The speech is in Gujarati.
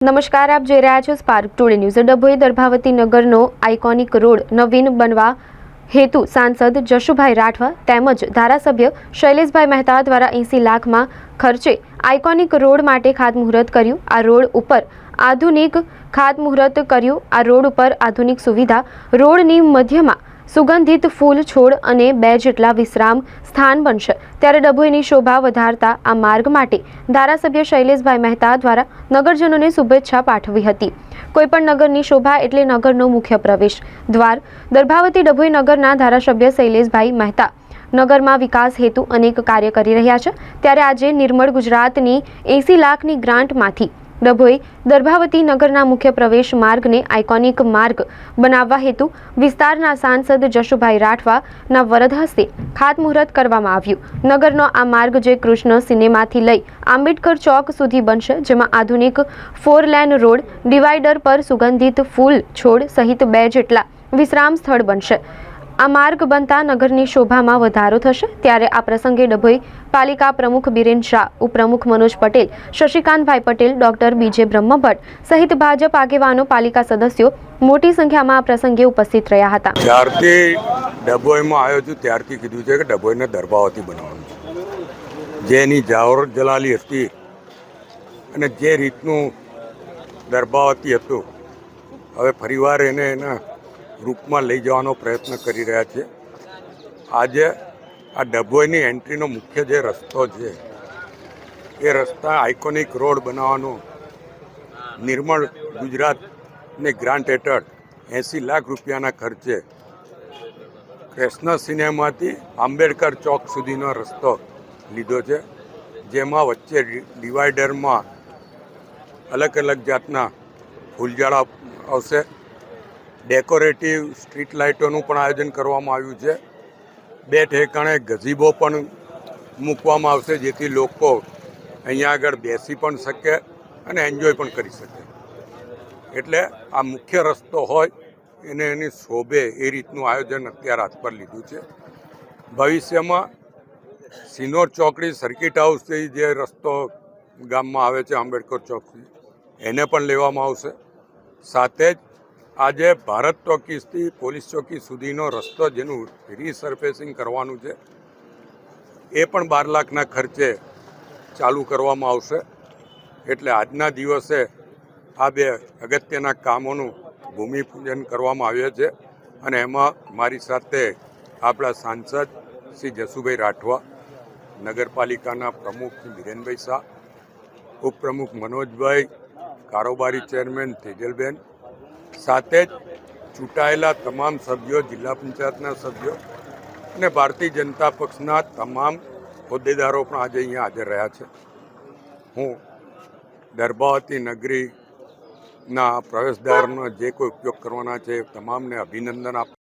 નમસ્કાર, આપ જોઈ રહ્યા છો Spark Today News Dabhoi Darbhavati નગરનો iconic road નવીન બનવા હેતુ સાંસદ જશુભાઈ રાઠવા તેમજ ધારાસભ્ય શૈલેષભાઈ મહેતા દ્વારા એંસી લાખમાં ખર્ચે આઇકોનિક રોડ માટે ખાતમુહૂર્ત કર્યું. આ રોડ ઉપર આધુનિક ખાતમુહૂર્ત કર્યું. આ રોડ ઉપર આધુનિક સુવિધા રોડની મધ્યમાં સુગંધિત ફૂલ, છોડ અને બે જેટલા વિશ્રામ સ્થાન બનશે. ત્યારે ડભોઈની શોભા વધારતા આ માર્ગ માટે ધારાસભ્ય શૈલેષભાઈ મહેતા દ્વારા નગરજનોને શુભેચ્છા પાઠવી હતી. કોઈપણ નગરની શોભા એટલે નગરનો મુખ્ય પ્રવેશ. દ્વાર. દર્ભાવતી ડભોઈ નગરના ધારાસભ્ય શૈલેષભાઈ મહેતા નગરમાં વિકાસ હેતુ અનેક કાર્ય કરી રહ્યા છે. ત્યારે આજે નિર્મળ ગુજરાતની એંસી લાખની ગ્રાન્ટમાંથી ડભોઈ દર્ભાવતી નગરના મુખ્ય પ્રવેશ માર્ગને આઇકોનિક માર્ગ બનાવવા હેતુ વિસ્તારના સાંસદ જશુભાઈ રાઠવાના વરદ હસ્તે ખાતમુહૂર્ત કરવામાં આવ્યું. નગરનો આ માર્ગ જે કૃષ્ણ સિનેમાથી લઈ આંબેડકર ચોક સુધી બનશે, જેમાં આધુનિક ફોર લેન રોડ, ડિવાઈડર પર સુગંધિત ફૂલ છોડ સહિત બે જેટલા વિશ્રામ સ્થળ બનશે. આ માર્ગ બનતા નગરની શોભામાં વધારો થશે ત્યારે આ પ્રસંગે ડભોઈ પાલિકા પ્રમુખ બિરેન શાહ, ઉપપ્રમુખ મનોજ પટેલ, શશિકાંતભાઈ Patel, doctor B J Brahmbhatt સહિત ભાજપ આગેવાનો પાલિકા સદસ્યો મોટી સંખ્યામાં આ પ્રસંગે ઉપસ્થિત રહ્યા હતા. જ્યારથી ડભોઈમાં આવ્યો છું ત્યારથી કીધું છે કે ડભોઈને દરબાવતી બનાવવાનું છે. જેની જાવર જલાલી હતી અને જે રીતનું દરબાવતી હતું, હવે ફરીવાર એને એના રૂપમાં લઈ જવાનો પ્રયત્ન કરી રહ્યા છે. આજે આ ડભોઈની એન્ટ્રીનો મુખ્ય જે રસ્તો છે, એ રસ્તા આઇકોનિક રોડ બનાવવાનો નિર્મળ ગુજરાતની ગ્રાન્ટ હેઠળ એંસી લાખ રૂપિયાના ખર્ચે કૃષ્ણ સિનેમાથી આંબેડકર ચોક સુધીનો રસ્તો લીધો છે, જેમાં વચ્ચે ડિવાઈડરમાં અલગ અલગ જાતના ફૂલઝાડા આવશે. ડેકોરેટિવ સ્ટ્રીટ લાઇટોનું પણ આયોજન કરવામાં આવ્યું છે. બે ઠેકાણે ગઝીબો પણ મૂકવામાં આવશે જેથી લોકો અહીંયા આગળ બેસી પણ શકે અને એન્જોય પણ કરી શકે. એટલે આ મુખ્ય રસ્તો હોય એને એની શોભે એ રીતનું આયોજન અત્યારે હાથ પર લીધું છે. ભવિષ્યમાં સિનોર ચોકડી સર્કિટ હાઉસથી જે રસ્તો ગામમાં આવે છે આંબેડકર ચોકથી, એને પણ લેવામાં આવશે. સાથે જ આજે ભારત ચોકીથી પોલીસ ચોકી સુધીનો રસ્તો જેનું રીસર્ફેસિંગ કરવાનું છે, એ પણ બાર લાખના ખર્ચે ચાલુ કરવામાં આવશે. એટલે આજના દિવસે આ બે અગત્યના કામોનું ભૂમિપૂજન કરવામાં આવ્યું છે અને એમાં મારી સાથે આપણા સાંસદ શ્રી જસુભાઈ રાઠવા, નગરપાલિકાના પ્રમુખ ધીરેનભાઈ શાહ, ઉપપ્રમુખ મનોજભાઈ કારોબારી ચેરમેન તેજલબેન સાથે જ ચૂંટાયેલા તમામ સભ્યો, જિલ્લા પંચાયતના સભ્યો અને ભારતીય જનતા પક્ષના તમામ હોદ્દેદારો પણ આજે અહીંયા હાજર રહ્યા છે. હું દરબાવતી નગરીના પ્રવેશદ્વારનો જે કોઈ ઉપયોગ કરવાના છે તમામને અભિનંદન આપ